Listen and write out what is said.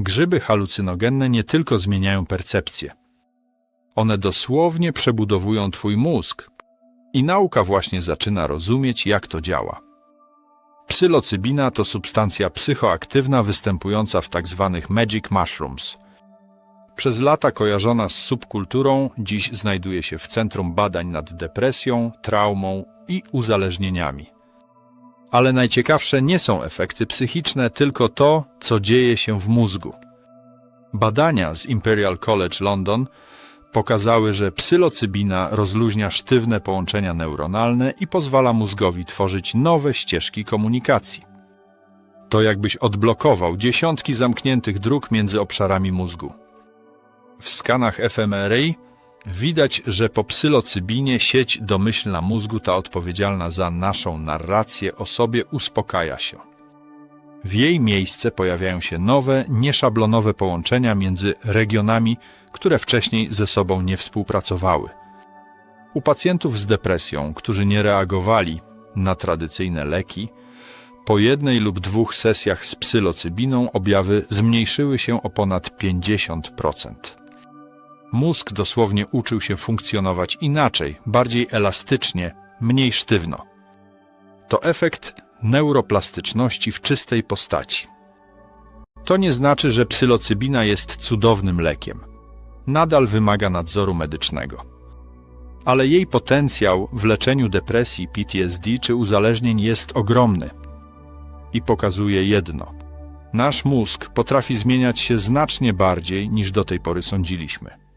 Grzyby halucynogenne nie tylko zmieniają percepcję. One dosłownie przebudowują twój mózg. I nauka właśnie zaczyna rozumieć, jak to działa. Psylocybina to substancja psychoaktywna występująca w tzw. magic mushrooms. Przez lata kojarzona z subkulturą, dziś znajduje się w centrum badań nad depresją, traumą i uzależnieniami. Ale najciekawsze nie są efekty psychiczne, tylko to, co dzieje się w mózgu. Badania z Imperial College London pokazały, że psylocybina rozluźnia sztywne połączenia neuronalne i pozwala mózgowi tworzyć nowe ścieżki komunikacji. To jakbyś odblokował dziesiątki zamkniętych dróg między obszarami mózgu. W skanach fMRI widać, że po psylocybinie sieć domyślna mózgu, ta odpowiedzialna za naszą narrację o sobie, uspokaja się. W jej miejsce pojawiają się nowe, nieszablonowe połączenia między regionami, które wcześniej ze sobą nie współpracowały. U pacjentów z depresją, którzy nie reagowali na tradycyjne leki, po jednej lub dwóch sesjach z psylocybiną objawy zmniejszyły się o ponad 50%. Mózg dosłownie uczył się funkcjonować inaczej, bardziej elastycznie, mniej sztywno. To efekt neuroplastyczności w czystej postaci. To nie znaczy, że psylocybina jest cudownym lekiem. Nadal wymaga nadzoru medycznego. Ale jej potencjał w leczeniu depresji, PTSD czy uzależnień jest ogromny. I pokazuje jedno. Nasz mózg potrafi zmieniać się znacznie bardziej niż do tej pory sądziliśmy.